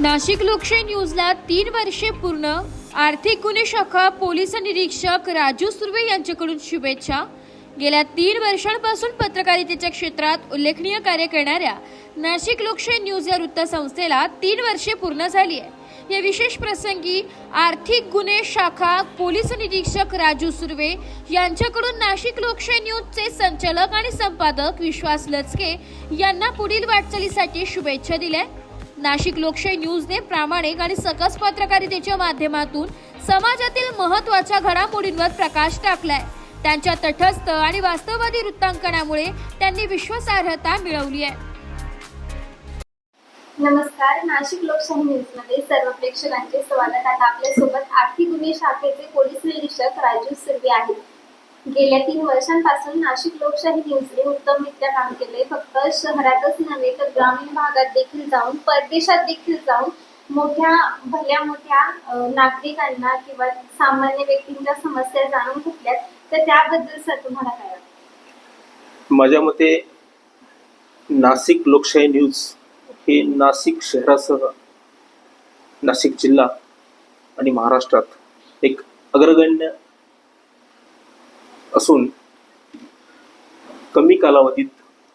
नाशिक लोकशाही न्यूजला तीन वर्षे पूर्ण. आर्थिक गुन्हे शाखा पोलीस निरीक्षक राजू सुर्वे यांच्याकडून शुभेच्छा. गेल्या तीन वर्षांपासून पत्रकारितेच्या क्षेत्रात उल्लेखनीय कार्य करणाऱ्या नाशिक लोकशाही न्यूज या वृत्तसंस्थेला तीन वर्षे पूर्ण झाली आहे. या विशेष प्रसंगी आर्थिक गुन्हे शाखा पोलीस निरीक्षक राजू सुर्वे यांच्याकडून नाशिक लोकशाही न्यूजचे संचालक आणि संपादक विश्वास लचके यांना पुढील वाटचालीसाठी शुभेच्छा दिल्या नाशिक लोकशाही न्यूजने प्रामाणिक आणि सकस पत्रकारितेच्या माध्यमातून समाजातील महत्त्वाच्या घडामोडींवर प्रकाश टाकलाय. त्यांच्या तटस्थ आणि वास्तववादी वृत्तांकनामुळे त्यांनी विश्वासार्हता मिळवली आहे. नमस्कार नाशिक लोकशाही न्यूजमध्ये सर्व प्रेक्षकांचे स्वागत. आता आपल्यासोबत आर्थिक गुन्हे शाखेचे पोलीस निरीक्षक राजू सुर्वे आहेत. गेल्या तीन वर्षांपासून नाशिक लोकशाही न्यूजने उत्तमरित्या काम केले फक्त शहरातच नव्हे तर ग्रामीण भागात देखील जाऊन परदेशात देखील जाऊन मोठ्या भल्या मोठ्या नागरिकांना किंवा सामान्य व्यक्तींच्या समस्या जाणून घेतल्यात. तर त्याबद्दल सर तुम्हाला काय माझ्या मते नाशिक लोकशाही न्यूज हे नाशिक शहरासह नाशिक जिल्हा आणि महाराष्ट्रात एक अग्रगण्य असून कमी कालावधीत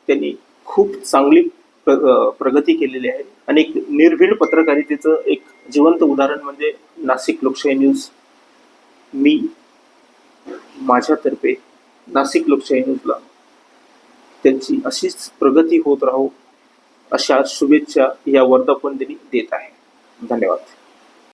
त्यांनी खूप चांगली प्र प्रगती केलेली आहे. आणि एक निर्भीड पत्रकारितेचं एक जिवंत उदाहरण म्हणजे नाशिक लोकशाही न्यूज. मी माझ्यातर्फे नाशिक लोकशाही न्यूजला त्यांची अशीच प्रगती होत राहो अशा शुभेच्छा या वर्धापन दिनी देत आहे. धन्यवाद.